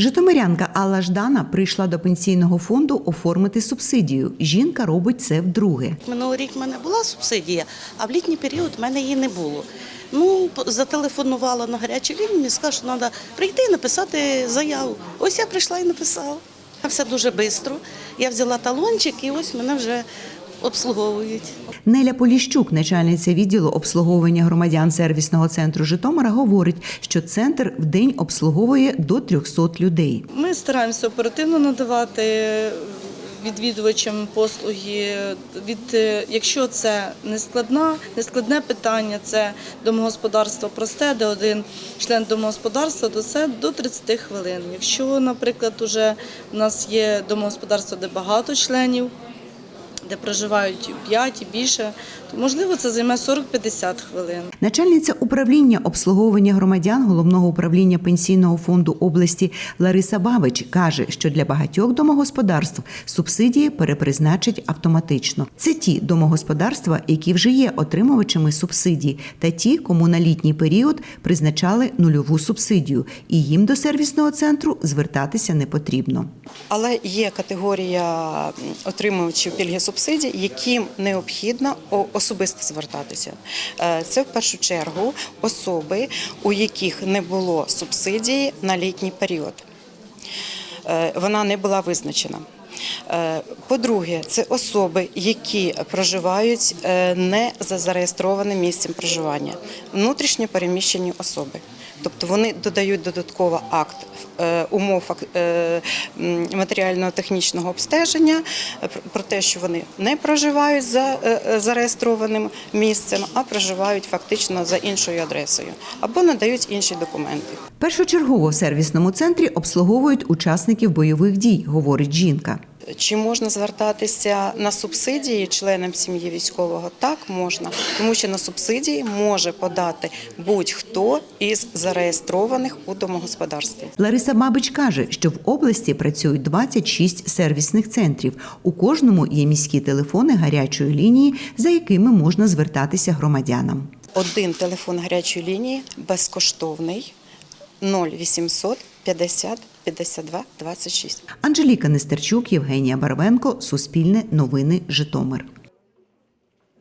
Житомирянка Алла Ждана прийшла до пенсійного фонду оформити субсидію. Жінка робить це вдруге. Минулий рік в мене була субсидія, а в літній період в мене її не було. Ну, зателефонувала на гарячу лінію, мені сказали, що треба прийти і написати заяву. Ось я прийшла і написала. Все дуже швидко. Я взяла талончик і ось мене вже обслуговують. Неля Поліщук, начальниця відділу обслуговування громадян сервісного центру Житомира, говорить, що центр в день обслуговує до 300 людей. Ми стараємося оперативно надавати відвідувачам послуги. Від е, якщо це нескладна, нескладне питання, це домогосподарство просте, де один член домогосподарства, то це до 30 хвилин. Якщо, наприклад, уже у нас є домогосподарство, де багато членів. Де проживають 5 і більше, то можливо це займе 40-50 хвилин. Начальниця управління обслуговування громадян головного управління пенсійного фонду області Лариса Бабич каже, що для багатьох домогосподарств субсидії перепризначать автоматично. Це ті домогосподарства, які вже є отримувачами субсидій, та ті, кому на літній період призначали нульову субсидію, і їм до сервісного центру звертатися не потрібно. Але є категорія отримувачів пільги субсидій, яким необхідно особисто звертатися. Е, Це в першу чергу особи, у яких не було субсидії на літній період. Е, Вона не була визначена. Е, По-друге, це особи, які проживають е, не за зареєстрованим місцем проживання, внутрішньо переміщені особи. Тобто вони додають додатково акт е, умов матеріально-технічного обстеження про- те, що вони не проживають за зареєстрованим місцем, а проживають фактично за іншою адресою або надають інші документи. Першочергово в сервісному центрі обслуговують учасників бойових дій, говорить жінка. Чи можна звертатися на субсидії членам сім'ї військового? Так можна, тому що на субсидії може подати будь-хто із зареєстрованих у домогосподарстві. Лариса Бабич каже, що в області працюють 26 сервісних центрів. У кожному є міські телефони гарячої лінії, за якими можна звертатися громадянам. Один телефон гарячої лінії безкоштовний 0800 50 52 26. Анжеліка Нестерчук, Євгенія Барвенко, Суспільне новини, Житомир.